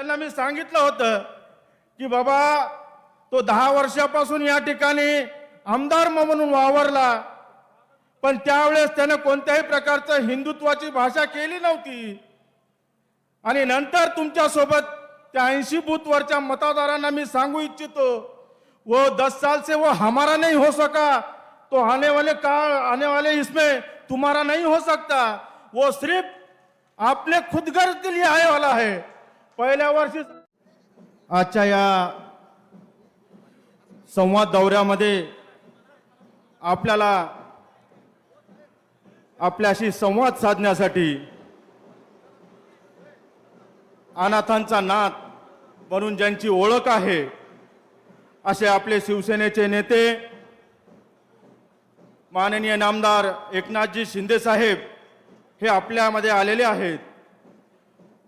त्यांना मी सांगितलं होतं की बाबा तो दहा वर्षापासून या ठिकाणी आमदार म्हणून वावरला पण त्यावेळेस त्यानं कोणत्याही प्रकारचं हिंदुत्वाची भाषा केली नव्हती. आणि नंतर तुमच्यासोबत त्या ऐंशी बूथवरच्या मतदारांना मी सांगू इच्छितो वो दस साल से वो हमारा नहीं हो सका तो आने वाले काल आने वाले इसमें तुम्हारा नहीं हो सकता वो सिर्फ आपने खुदगर्ज के लिए आने वाला है. पहिल्या वर्षी आजच्या या संवाद दौऱ्यामध्ये आपल्याला आपल्याशी संवाद साधण्यासाठी अनाथांचा नाथ म्हणून ज्यांची ओळख आहे असे आपले शिवसेनेचे नेते माननीय नामदार एकनाथजी शिंदे साहेब हे आपल्यामध्ये आलेले आहेत.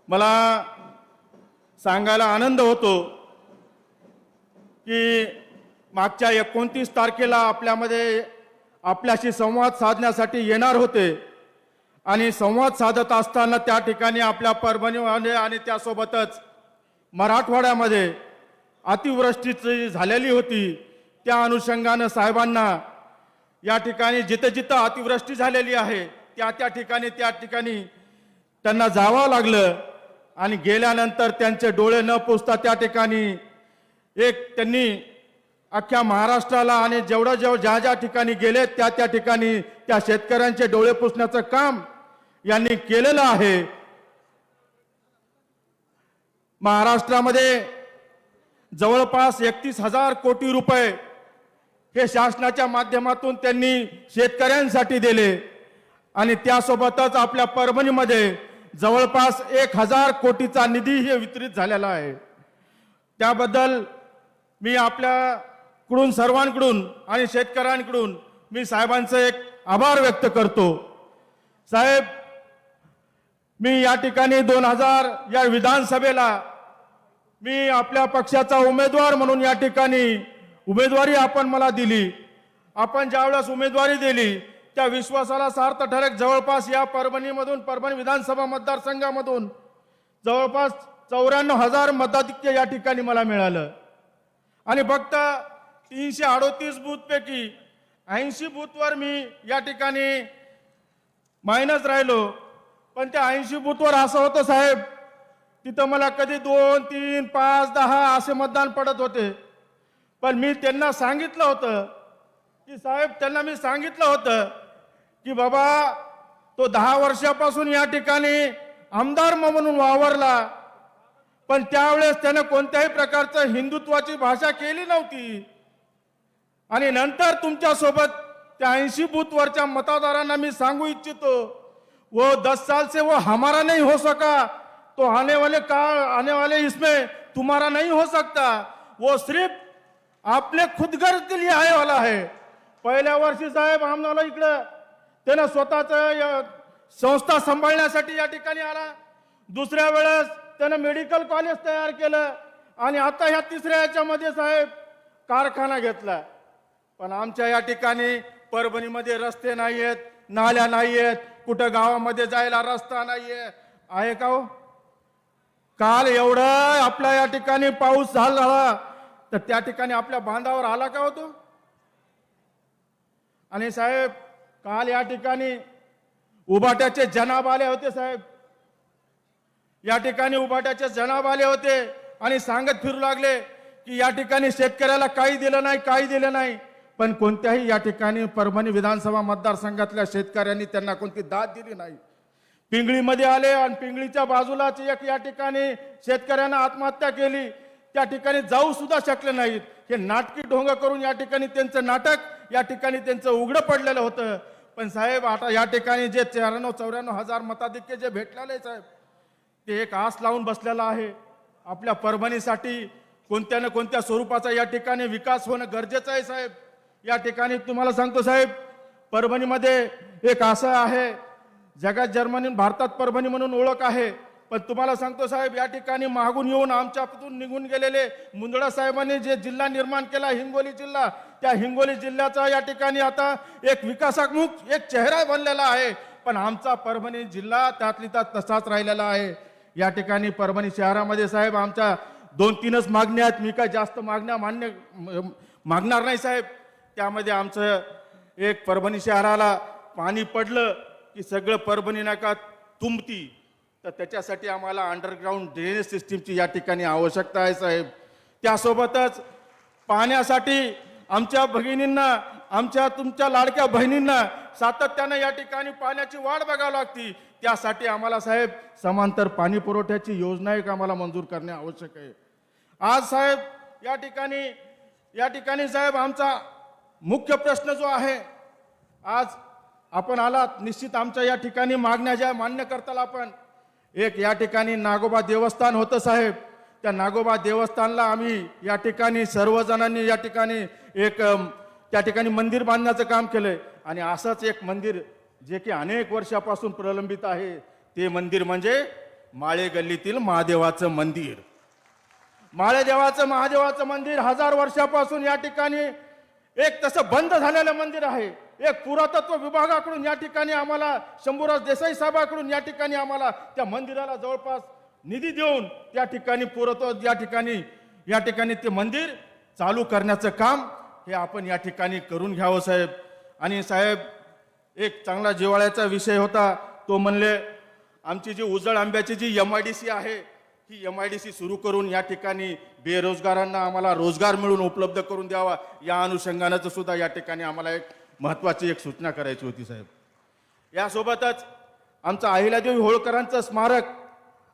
मला सांगायला आनंद होतो की मागच्या एकोणतीस तारखेला आपल्यामध्ये आपल्याशी संवाद साधण्यासाठी येणार होते. आणि संवाद साधत असताना त्या ठिकाणी आपल्या परभणीमध्ये आणि त्यासोबतच मराठवाड्यामध्ये अतिवृष्टीची झालेली होती. त्या अनुषंगानं साहेबांना या ठिकाणी जिथं जिथं अतिवृष्टी झालेली आहे त्या त्या ठिकाणी त्या ठिकाणी त्यांना जावं लागलं. आणि गेल्यानंतर त्यांचे डोळे न पुसता त्या ठिकाणी एक त्यांनी अख्ख्या महाराष्ट्राला आणि जेवढं जेवढं ज्या ज्या ठिकाणी गेले त्या त्या ठिकाणी त्या शेतकऱ्यांचे डोळे पुसण्याचं काम यांनी केलेलं आहे. महाराष्ट्रामध्ये जवळपास एकतीस हजार कोटी रुपये हे शासनाच्या माध्यमातून त्यांनी शेतकऱ्यांसाठी दिले आणि त्यासोबतच आपल्या परभणीमध्ये जवळपास एक हजार कोटीचा निधी हे वितरित झालेला आहे. त्याबद्दल मी आपल्याकडून सर्वांकडून आणि शेतकऱ्यांकडून मी साहेबांचं एक आभार व्यक्त करतो. साहेब मी या ठिकाणी दोन हजार या विधानसभेला मी आपल्या पक्षाचा उमेदवार म्हणून या ठिकाणी उमेदवारी आपण मला दिली. आपण ज्यावेळेस उमेदवारी दिली त्या विश्वासाला सार्थ ठरक जवळपास या परभणीमधून परभणी विधानसभा मतदारसंघामधून जवळपास चौऱ्याण्णव हजार मताधिक्य या ठिकाणी मला मिळालं. आणि फक्त तीनशे अडोतीस बूथपैकी ऐंशी बूथवर मी या ठिकाणी मायनस राहिलो. पण त्या ऐंशी बूथवर असं होतं साहेब तिथं मला कधी दोन तीन पाच दहा असे मतदान पडत होते. पण मी त्यांना सांगितलं होतं की साहेब त्यांना मी सांगितलं होतं की बाबा तो दहा वर्षापासून या ठिकाणी आमदार म्हणून वावरला. पण त्यावेळेस त्यानं कोणत्याही प्रकारचं हिंदुत्वाची भाषा केली नव्हती. आणि नंतर तुमच्यासोबत त्या ऐंशी बूथवरच्या मतदारांना मी सांगू इच्छितो वो दस साल से वो हमारा नहीं हो सका. तो आने वाले काल आने वाले इसमें तुम्हारा नहीं हो सकता. वो सिर्फ आपले खुदगर्ज के लिए आने वाला है. पहिल्या वर्षी साहेब आम्हाला इकडं त्यानं स्वतःच संस्था सांभाळण्यासाठी या ठिकाणी आला. दुसऱ्या वेळेस त्यानं मेडिकल कॉलेज तयार केलं आणि आता ह्या तिसऱ्या याच्यामध्ये साहेब कारखाना घेतला. पण आमच्या या ठिकाणी परभणीमध्ये रस्ते नाही आहेत नाल्या नाही आहेत कुठं गावामध्ये जायला रस्ता नाहीये. आहे का हो? काल एवढं आपल्या या ठिकाणी पाऊस झाला तर त्या ठिकाणी आपल्या बांधावर आला का होतो आणि साहेब काल या ठिकाणी उभाट्याचे जनाब आले होते साहेब. या ठिकाणी उभाट्याचे जनाब आले होते आणि सांगत फिरू लागले की या ठिकाणी शेतकऱ्याला काही दिलं नाही काही दिलं नाही. पण कोणत्याही या ठिकाणी परभणी विधानसभा मतदारसंघातल्या शेतकऱ्यांनी त्यांना कोणती दाद दिली नाही. पिंगळीमध्ये आले आणि पिंगळीच्या बाजूलाच एक या ठिकाणी शेतकऱ्यांना आत्महत्या केली. त्या ठिकाणी जाऊ सुद्धा शकले नाहीत. हे नाटकी ढोंग करून या ठिकाणी त्यांचं नाटक या ठिकाणी त्यांचं उघडं पडलेलं होतं. पण साहेब आता या ठिकाणी जे त्र्याण्णव चौऱ्याण्णव हजार मताधिक्य जे भेटलेले साहेब ते एक आस लावून बसलेलं आहे. आपल्या परभणीसाठी कोणत्या ना कोणत्या स्वरूपाचा या ठिकाणी विकास होणं गरजेचं आहे साहेब. या ठिकाणी तुम्हाला सांगतो साहेब परभणीमध्ये एक असं आहे जगात जर्मनी भारतात परभणी म्हणून ओळख आहे. पण तुम्हाला सांगतो साहेब या ठिकाणी मागून येऊन आमच्यातून निघून गेलेले मुंदडा साहेबांनी जे जिल्हा निर्माण केला हिंगोली जिल्हा त्या हिंगोली जिल्ह्याचा या ठिकाणी आता एक विकासात्मक एक चेहरा बनलेला आहे. पण आमचा परभणी जिल्हा त्यातली त्यात तसाच राहिलेला आहे. या ठिकाणी परभणी शहरामध्ये साहेब आमच्या दोन तीनच मागण्या आहेत. मी काय जास्त मागण्या मान्य मागणार नाही साहेब. त्यामध्ये आमचं एक परभणी शहराला पाणी पडलं की सगळं परभणी नाका तुंबती तर त्याच्यासाठी आम्हाला अंडरग्राऊंड ड्रेनेज सिस्टीमची या ठिकाणी आवश्यकता आहे साहेब. त्यासोबतच पाहण्यासाठी आमच्या भगिनींना आमच्या तुमच्या लाडक्या बहिणींना सातत्यानं या ठिकाणी पाण्याची वाढ बघावी लागती. त्यासाठी आम्हाला साहेब समांतर पाणी पुरवठ्याची योजना एक आम्हाला मंजूर करणे आवश्यक आहे. आज साहेब या ठिकाणी या ठिकाणी साहेब आमचा मुख्य प्रश्न जो आहे आज आपण आलात निश्चित आमच्या या ठिकाणी मागण्या ज्या मान्य करताल आपण एक या ठिकाणी नागोबा देवस्थान होतं साहेब. त्या नागोबा देवस्थानला आम्ही या ठिकाणी सर्वजणांनी या ठिकाणी एक त्या ठिकाणी मंदिर बांधण्याचं काम केलंय. आणि असंच एक मंदिर जे की अनेक वर्षापासून प्रलंबित आहे ते मंदिर म्हणजे माळे गल्लीतील महादेवाचं मंदिर. माळेदेवाचं महादेवाचं मंदिर हजार वर्षापासून या ठिकाणी एक तसं बंद झालेलं मंदिर आहे. एक पुरातत्व विभागाकडून या ठिकाणी आम्हाला शंभूराज देसाई साहेबाकडून या ठिकाणी आम्हाला त्या मंदिराला जवळपास निधी देऊन त्या ठिकाणी पुरातत्व या ठिकाणी या ठिकाणी ते मंदिर चालू करण्याचं काम हे आपण या ठिकाणी करून घ्यावं साहेब. आणि साहेब एक चांगला जिवाळ्याचा विषय होता. तो म्हणले आमची जी उजळ आंब्याची जी एम आय डी सी आहे ही एम आय डी सी सुरू करून या ठिकाणी बेरोजगारांना आम्हाला रोजगार मिळून उपलब्ध करून द्यावा. या अनुषंगानं सुद्धा या ठिकाणी आम्हाला एक महत्त्वाची एक सूचना करायची होती साहेब. यासोबतच आमचं अहिल्यादेवी होळकरांचं स्मारक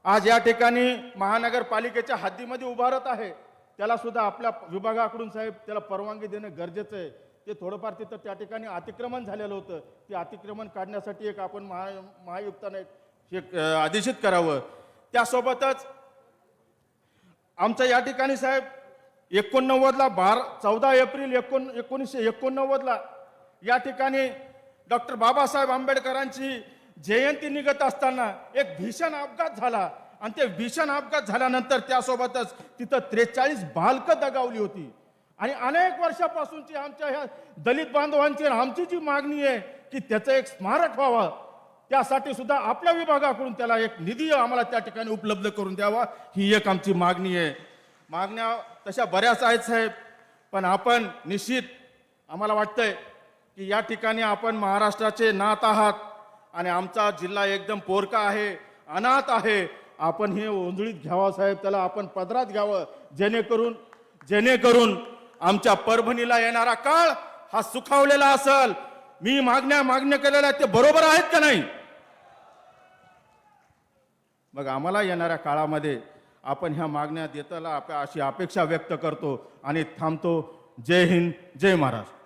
आज या ठिकाणी महानगरपालिकेच्या हद्दीमध्ये उभारत आहे. त्याला सुद्धा आपल्या विभागाकडून साहेब त्याला परवानगी देणं गरजेचं आहे. ते थोडंफार तिथं त्या ठिकाणी अतिक्रमण झालेलं होतं. ते अतिक्रमण काढण्यासाठी एक आपण महा महायुक्ताने एक आदेशित करावं. त्यासोबतच आमच्या या ठिकाणी साहेब एकोणनव्वदला बारा चौदा एप्रिल एकोण एकोणीसशे एकोणनव्वदला या ठिकाणी डॉक्टर बाबासाहेब आंबेडकरांची जयंती निघत असताना एक भीषण अपघात झाला. आणि ते भीषण अपघात झाल्यानंतर त्यासोबतच तिथं त्रेचाळीस बालकं दगावली होती. आणि अनेक वर्षापासूनची आमच्या ह्या दलित बांधवांची आमची जी मागणी आहे की त्याचं एक स्मारक व्हावं त्यासाठी सुद्धा आपल्या विभागाकडून त्याला एक निधी आम्हाला त्या ठिकाणी उपलब्ध करून द्यावा ही एक आमची मागणी आहे. मागण्या तशा बऱ्याच आहेत साहेब पण आपण निश्चित आम्हाला वाटतंय की या ठिकाणी आपण महाराष्ट्राचे नात आहात आणि आमचा जिल्हा एकदम पोरका आहे अनाथ आहे. आपण हे ओंजळीत घ्यावं साहेब त्याला आपण पदरात घ्यावं. जेणेकरून जेणेकरून आमच्या परभणीला येणारा काळ हा सुखावलेला असल. मी मागण्या मागण्या केलेल्या आहेत ते बरोबर आहेत का नाही? मग आम्हाला येणाऱ्या काळामध्ये आपण ह्या मागण्या देताना अशी अपेक्षा व्यक्त करतो आणि थांबतो. जय हिंद जय महाराष्ट्र.